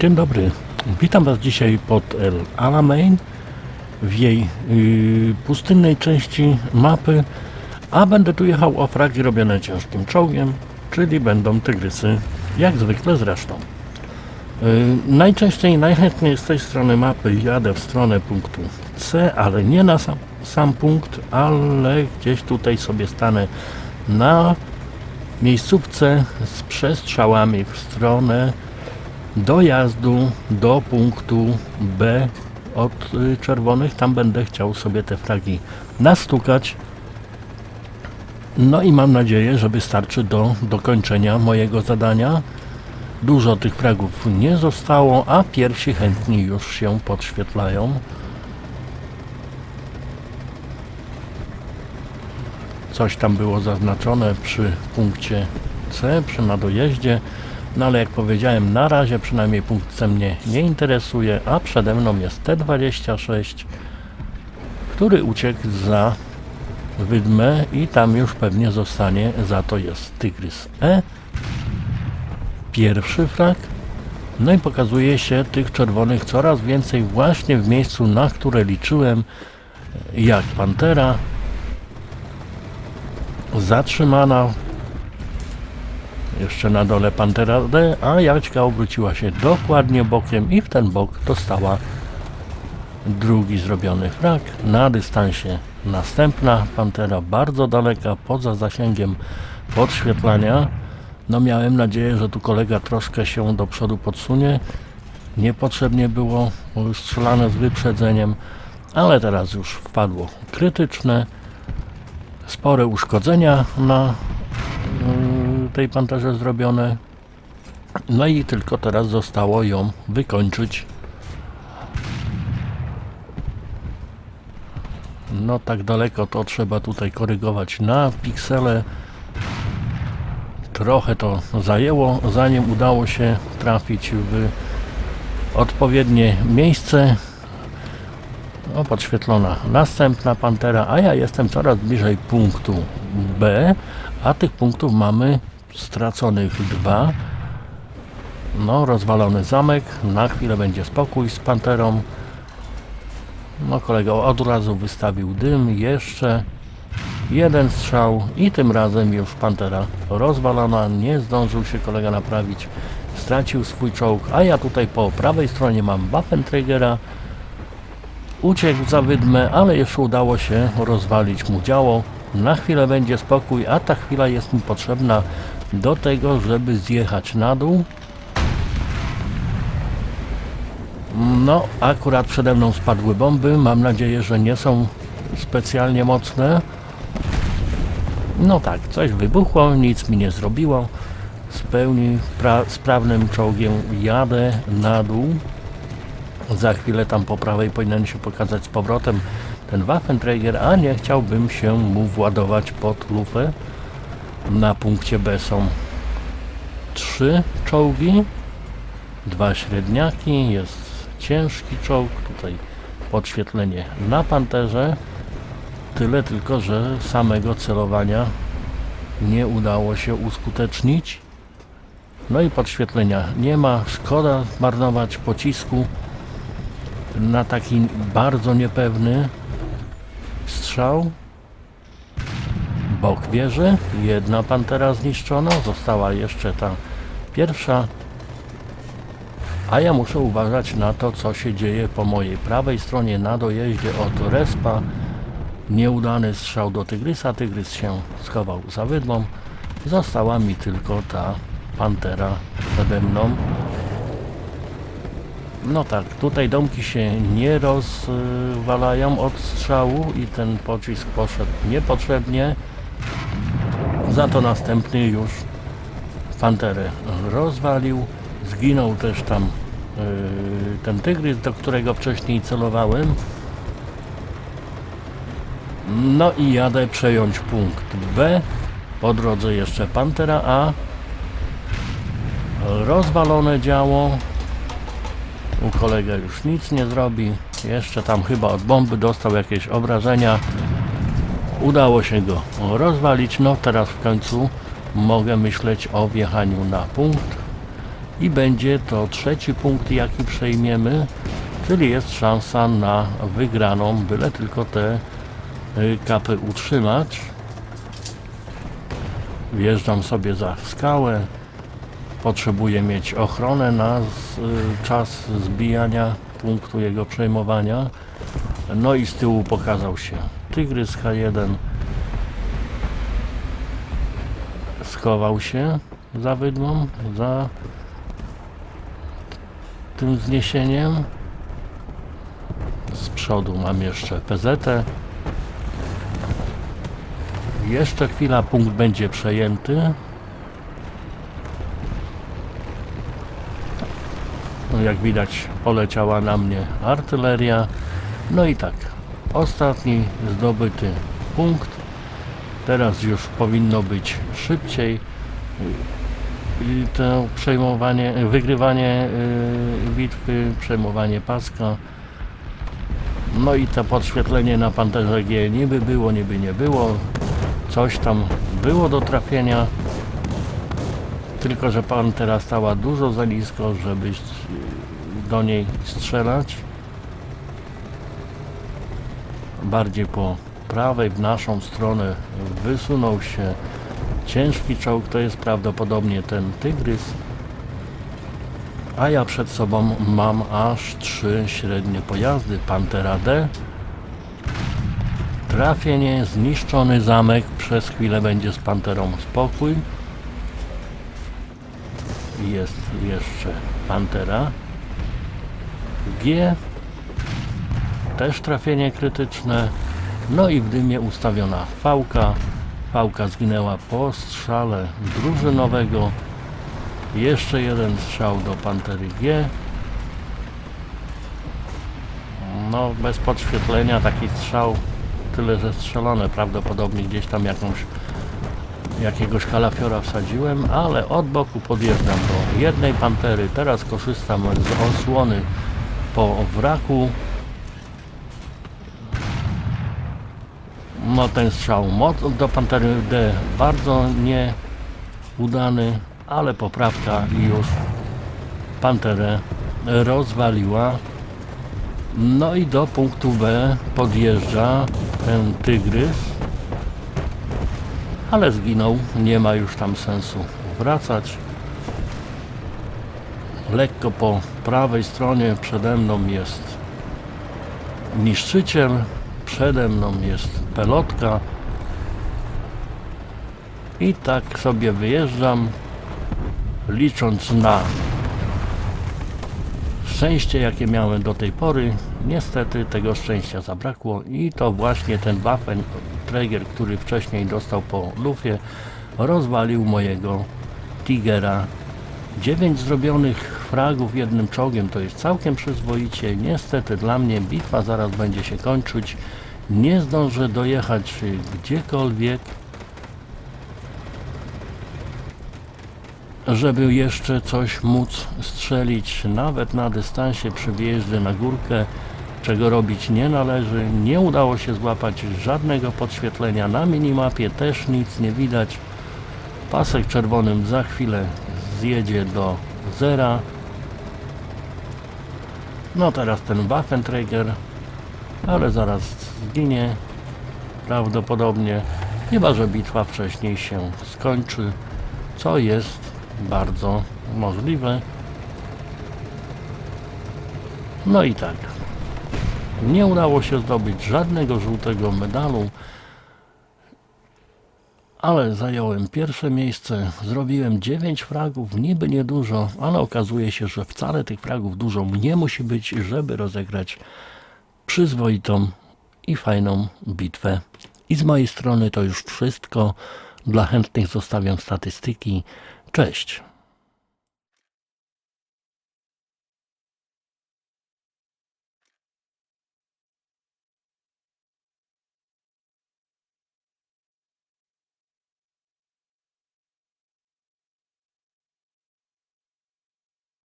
Dzień dobry. Witam Was dzisiaj pod El Alamein w jej yy, pustynnej części mapy, a będę tu jechał o fragi robione ciężkim czołgiem, czyli będą tygrysy, jak zwykle zresztą. Yy, najczęściej, najchętniej z tej strony mapy jadę w stronę punktu C, ale nie na sam, sam punkt, ale gdzieś tutaj sobie stanę na miejscówce z przestrzałami w stronę dojazdu do punktu B od czerwonych. Tam będę chciał sobie te fragi nastukać. No i mam nadzieję, że wystarczy do dokończenia mojego zadania. Dużo tych fragów nie zostało, a pierwsi chętni już się podświetlają. Coś tam było zaznaczone przy punkcie C, przy nadojeździe. No ale jak powiedziałem, na razie przynajmniej punkt C mnie nie interesuje, a przede mną jest T26, który uciekł za Wydmę i tam już pewnie zostanie, za to jest Tygrys E. Pierwszy frak. No i pokazuje się tych czerwonych coraz więcej właśnie w miejscu, na które liczyłem, jak Pantera. Zatrzymana jeszcze na dole Pantera D, a Jaćka obróciła się dokładnie bokiem i w ten bok dostała drugi zrobiony frak. Na dystansie następna Pantera bardzo daleka, poza zasięgiem podświetlania. No miałem nadzieję, że tu kolega troszkę się do przodu podsunie. Niepotrzebnie było strzelane z wyprzedzeniem, ale teraz już wpadło krytyczne. Spore uszkodzenia na tej panterze zrobione. No i tylko teraz zostało ją wykończyć. No tak daleko to trzeba tutaj korygować na piksele. Trochę to zajęło, zanim udało się trafić w odpowiednie miejsce. No, podświetlona następna pantera, a ja jestem coraz bliżej punktu B, a tych punktów mamy straconych dwa. No, rozwalony zamek, na chwilę będzie spokój z panterą. No, kolega od razu wystawił dym, jeszcze jeden strzał i tym razem już pantera rozwalona, nie zdążył się kolega naprawić, stracił swój czołg, a ja tutaj po prawej stronie mam Waffenträgera, uciekł za wydmę, ale jeszcze udało się rozwalić mu działo. Na chwilę będzie spokój, a ta chwila jest mi potrzebna do tego, żeby zjechać na dół. No, akurat przede mną spadły bomby. Mam nadzieję, że nie są specjalnie mocne. No tak, coś wybuchło, nic mi nie zrobiło. Z pełni pra- sprawnym czołgiem jadę na dół. Za chwilę tam po prawej powinien się pokazać z powrotem ten Waffenträger, a nie chciałbym się mu władować pod lufę. Na punkcie B są trzy czołgi, dwa średniaki, jest ciężki czołg, tutaj podświetlenie na panterze. Tyle tylko, że samego celowania nie udało się uskutecznić. No i podświetlenia nie ma, szkoda marnować pocisku na taki bardzo niepewny strzał. Bok wieży, jedna pantera zniszczona, została jeszcze ta pierwsza. A ja muszę uważać na to, co się dzieje po mojej prawej stronie na dojeździe od respa. Nieudany strzał do tygrysa, tygrys się schował za wydmą. Została mi tylko ta pantera przede mną. No tak, tutaj domki się nie rozwalają od strzału i ten pocisk poszedł niepotrzebnie. Za to następny już panterę rozwalił. Zginął też tam yy, ten tygrys, do którego wcześniej celowałem. No i jadę przejąć punkt B. Po drodze jeszcze Pantera A. Rozwalone działo. U kolega już nic nie zrobi. Jeszcze tam chyba od bomby dostał jakieś obrażenia. Udało się go rozwalić. No teraz w końcu mogę myśleć o wjechaniu na punkt. i będzie to trzeci punkt, jaki przejmiemy, czyli jest szansa na wygraną, byle tylko te y, kapy utrzymać. Wjeżdżam sobie za skałę. Potrzebuję mieć ochronę na y, czas zbijania punktu jego przejmowania. No i z tyłu pokazał się Tygrys H1. Schował się za wydmą, za tym zniesieniem. Z przodu mam jeszcze PZ. Jeszcze chwila, punkt będzie przejęty. No jak widać poleciała na mnie artyleria. No i tak, ostatni zdobyty punkt. Teraz już powinno być szybciej. I to przejmowanie, wygrywanie y, bitwy, przejmowanie paska. No i to podświetlenie na Panterze G niby było, niby nie było. Coś tam było do trafienia. Tylko, że Pantera stała dużo za nisko, żeby do niej strzelać. Bardziej po prawej, w naszą stronę wysunął się ciężki czołg. To jest prawdopodobnie ten Tygrys. A ja przed sobą mam aż trzy średnie pojazdy. Pantera D. Trafienie, zniszczony zamek. Przez chwilę będzie z Panterą spokój. Jest jeszcze Pantera. G. Też trafienie krytyczne. No i w dymie ustawiona fałka. Fałka zginęła po strzale drużynowego. Jeszcze jeden strzał do Pantery G. No, bez podświetlenia taki strzał, tyle że strzelone, prawdopodobnie gdzieś tam jakąś jakiegoś kalafiora wsadziłem, ale od boku podjeżdżam do jednej pantery. Teraz korzystam z osłony po wraku. No ten strzał moc do pantery D bardzo nieudany, ale poprawka już panterę rozwaliła. No i do punktu B podjeżdża ten tygrys ale zginął. Nie ma już tam sensu wracać. Lekko po prawej stronie przede mną jest niszczyciel, przede mną jest pelotka. I tak sobie wyjeżdżam, licząc na szczęście, jakie miałem do tej pory. Niestety tego szczęścia zabrakło i to właśnie ten Waffen Traeger, który wcześniej dostał po lufie, rozwalił mojego Tigera. 9 zrobionych fragów jednym czołgiem to jest całkiem przyzwoicie. Niestety dla mnie bitwa zaraz będzie się kończyć. Nie zdążę dojechać gdziekolwiek. żeby jeszcze coś móc strzelić nawet na dystansie przy wjeździe na górkę czego robić nie należy. Nie udało się złapać żadnego podświetlenia na minimapie, też nic nie widać. Pasek czerwonym za chwilę zjedzie do zera. No teraz ten Waffenträger, ale zaraz zginie prawdopodobnie, chyba że bitwa wcześniej się skończy, co jest bardzo możliwe. No i tak. Nie udało się zdobyć żadnego żółtego medalu, ale zająłem pierwsze miejsce. Zrobiłem 9 fragów, niby niedużo, ale okazuje się, że wcale tych fragów dużo nie musi być, żeby rozegrać przyzwoitą i fajną bitwę. I z mojej strony to już wszystko. Dla chętnych zostawiam statystyki. Cześć.